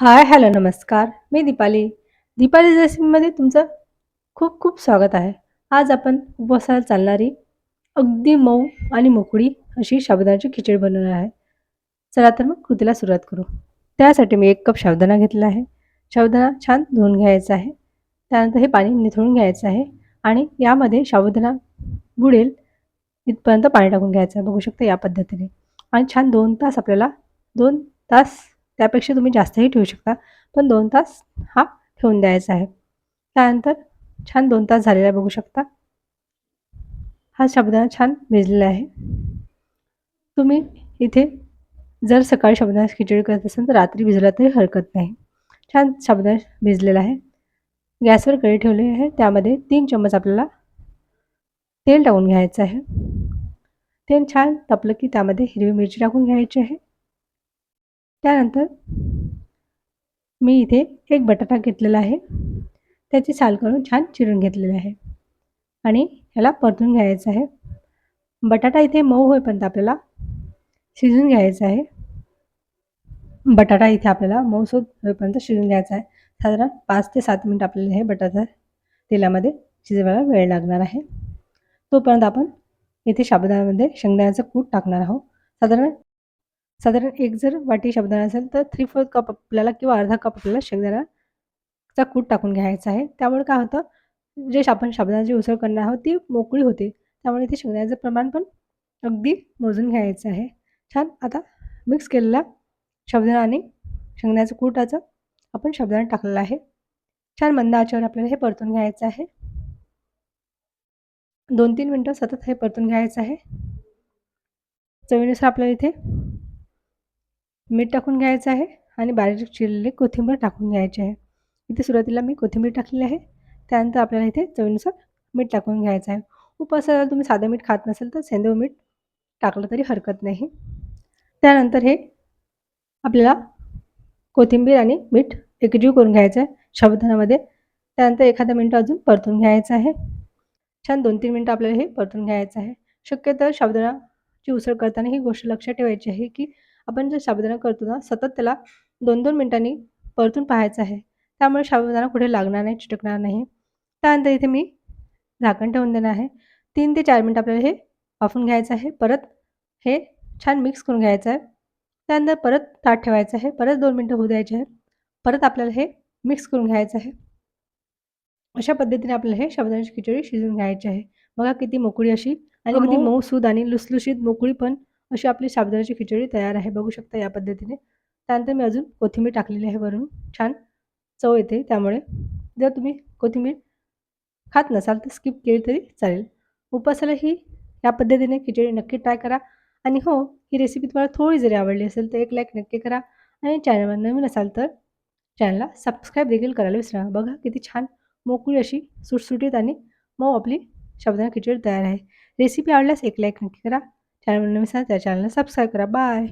हाय, hello, नमस्कार. मी दीपाली. दीपाली रेसिपीमध्ये तुमचं खूप खूप स्वागत आहे. आज आपण उपवासाला चालणारी अगदी मऊ आणि मोकळी अशी साबुदाण्याची खिचडी बनवणार आहे. चला तर मग कृतीला सुरुवात करू. त्यासाठी मी एक कप साबुदाणा घेतला आहे. साबुदाणा छान धुवून घ्यायचा आहे. त्यानंतर हे पाणी निथळून घ्यायचं आहे आणि यामध्ये साबुदाणा बुडेल इथपर्यंत पाणी टाकून घ्यायचं आहे. बघू शकता या पद्धतीने आणि छान दोन तास आपल्याला दोन तास त्यापेक्षा तुम्ही जास्तही ठेवू शकता. पण दोन तास हा ठेवून द्यायचा आहे. त्यानंतर छान दोन तास झालेला बघू शकता. हा साबुदाणा छान भिजलेला आहे. तुम्ही इथे जर सकाळी शब्द खिचडी करत असाल तर रात्री भिजला तरी हरकत नाही. छान साबुदाणा भिजलेला आहे. गॅसवर कळी ठेवली आहे. त्यामध्ये तीन चम्मच आपल्याला तेल टाकून घ्यायचं आहे. तेल छान तापलं की त्यामध्ये हिरवी मिरची टाकून घ्यायची आहे. त्यानंतर मी इथे एक बटाटा घेतलेला आहे. त्याची साल करून छान चिरून घेतलेलं आहे आणि ह्याला परतून घ्यायचं आहे. बटाटा इथे मऊ होईपर्यंत आपल्याला शिजून घ्यायचा आहे. बटाटा इथे आपल्याला मऊसूत होईपर्यंत शिजून घ्यायचा आहे. साधारण पाच ते सात मिनिट आपल्याला हे बटाटा तेलामध्ये शिजवायला वेळ लागणार आहे. तोपर्यंत आपण इथे साबुदाण्यामध्ये शेंगदाण्याचं कूट टाकणार आहोत. साधारण साधारण एक जर वाटी शब्दाना असेल तर 3/4 कप आपल्याला किंवा अर्धा कप आपल्याला शेंगदाण्याचा कूट टाकून घ्यायचा आहे. त्यामुळे काय होतं, जे आपण शब्दाची उसळ करणार आहोत ती मोकळी होते. त्यामुळे इथे शेंगदाण्याचं प्रमाण पण अगदी मोजून घ्यायचं आहे. छान आता मिक्स केलेला शब्दाना आणि शेंगदाण्याचं कूटाचं आपण शब्दाने टाकलेला आहे. छान मंद आचेवर आपल्याला हे परतून घ्यायचं आहे. दोन तीन मिनटं सतत हे परतून घ्यायचं आहे. चवीनुसार आपल्याला इथे मीठ टाकून घ्यायचं आहे आणि बारीक चिरलेली कोथिंबीर टाकून घ्यायची आहे. इथे सुरुवातीला मी कोथिंबीर टाकलेली आहे. त्यानंतर आपल्याला इथे चवीनुसार मीठ टाकून घ्यायचं आहे. उपवासाला तुम्ही साधं मीठ खात नसेल तर सेंदव मीठ टाकलं तरी हरकत नाही. त्यानंतर हे आपल्याला कोथिंबीर आणि मीठ एकजीव करून घ्यायचं आहे साबुदाण्यामध्ये. त्यानंतर एखादं मिनटं अजून परतून घ्यायचं आहे. छान दोन तीन मिनटं आपल्याला हे परतून घ्यायचं आहे. शक्यतो साबुदाण्याची उसळ करताना ही गोष्ट लक्षात ठेवायची आहे की आपण जे साबुदाणा करतो ना सतत त्याला 2-2 मिनिटांनी परतून पाहायचं आहे. त्यामुळे साबुदाणा कुठे लागणार नाही, चिटकणार नाही. त्यानंतर इथे मी झाकण ठेवून देणार आहे. 3 ते 4 मिनिटं आपल्याला हे वाफवून घ्यायचं आहे. परत हे छान मिक्स करून घ्यायचं आहे. त्यानंतर परत ताट ठेवायचं आहे. परत 2 मिनिटं होऊ द्यायचे आहेत. परत आपल्याला हे मिक्स करून घ्यायचं आहे. अशा पद्धतीने आपल्याला हे साबुदाण्याची खिचडी शिजवून घ्यायची आहे. बघा किती मोकळी अशी आणि अगदी मऊसूद आणि लुसलुशीत मोकळी पण अशी आपली साबुदाण्याची खिचडी तयार आहे. बघू शकता या पद्धतीने. त्यानंतर मी अजून कोथिंबीर टाकलेली आहे वरून. छान चव येते त्यामुळे. जर तुम्ही कोथिंबीर खात नसाल तर स्किप केली तरी चालेल. उपवासाला ही या पद्धतीने खिचडी नक्की ट्राय करा आणि हो, ही रेसिपी तुम्हाला थोडी जरी आवडली असेल तर एक लाईक नक्की करा आणि चॅनलवर नवीन असाल तर चॅनलला सबस्क्राईब देखील करायला विसरा बघा किती छान मोकळी अशी सुटसुटीत आणि मऊ आपली साबुदाणा खिचडी तयार आहे. रेसिपी आवडल्यास एक लाईक नक्की करा. चॅनलवर नवीन असाल तर चॅनलला सबस्क्राईब करा. बाय.